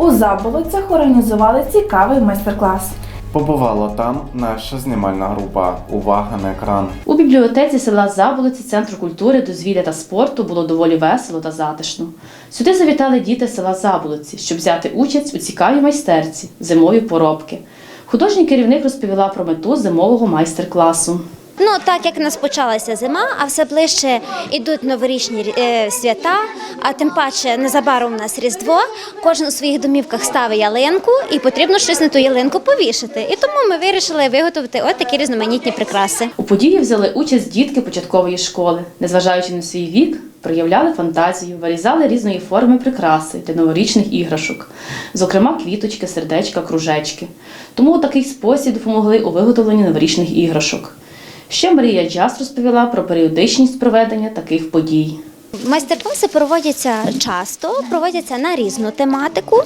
У Заболоцях організували цікавий майстер-клас. Побувала там наша знімальна група. Увага на екран. У бібліотеці села Заболоці Центру культури, дозвілля та спорту було доволі весело та затишно. Сюди завітали діти села Заболоці, щоб взяти участь у цікавій майстерці зимові поробки. Художній керівник розповіла про мету зимового майстер-класу. Ну, так як в нас почалася зима, а все ближче йдуть новорічні е, свята, а тим паче незабаром у нас Різдво, кожен у своїх домівках ставить ялинку і потрібно щось на ту ялинку повішати. І тому ми вирішили виготовити от такі різноманітні прикраси. У події взяли участь дітки початкової школи, незважаючи на свій вік, проявляли фантазію, вирізали різної форми прикраси для новорічних іграшок, зокрема квіточки, сердечка, кружечки. Тому у такий спосіб допомогли у виготовленні новорічних іграшок. Ще Марія Джас розповіла про періодичність проведення таких подій. Майстер-класи проводяться часто, проводяться на різну тематику.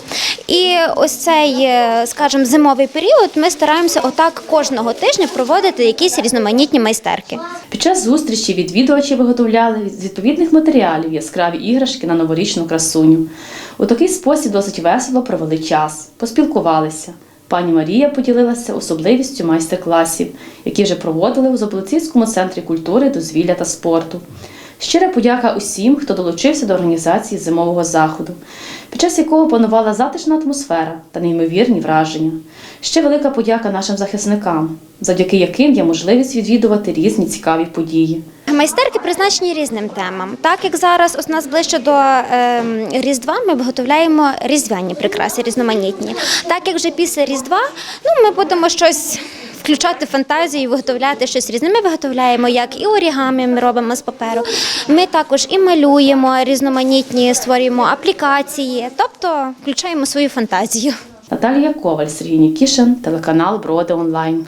І ось цей, е, скажімо, зимовий період ми стараємося отак кожного тижня проводити якісь різноманітні майстерки. Під час зустрічі відвідувачі виготовляли з відповідних матеріалів яскраві іграшки на новорічну красуню. У такий спосіб досить весело провели час, поспілкувалися. Пані Марія поділилася особливістю майстер-класів, які вже проводили у Заблоцівському центрі культури, дозвілля та спорту. Щира подяка усім, хто долучився до організації зимового заходу, під час якого панувала затишна атмосфера та неймовірні враження. Ще велика подяка нашим захисникам, завдяки яким є можливість відвідувати різні цікаві події. Майстерки призначені різним темам. Так як зараз у нас ближче до ем, Різдва, ми виготовляємо різдвяні прикраси, різноманітні. Так як вже після Різдва, ну ми будемо щось. Включати фантазію, виготовляти щось різне. Ми виготовляємо як і орігамі, ми робимо з паперу. Ми також і малюємо різноманітні, створюємо аплікації, тобто включаємо свою фантазію. Наталія Коваль, Сергій Нікішин, телеканал Броди Онлайн.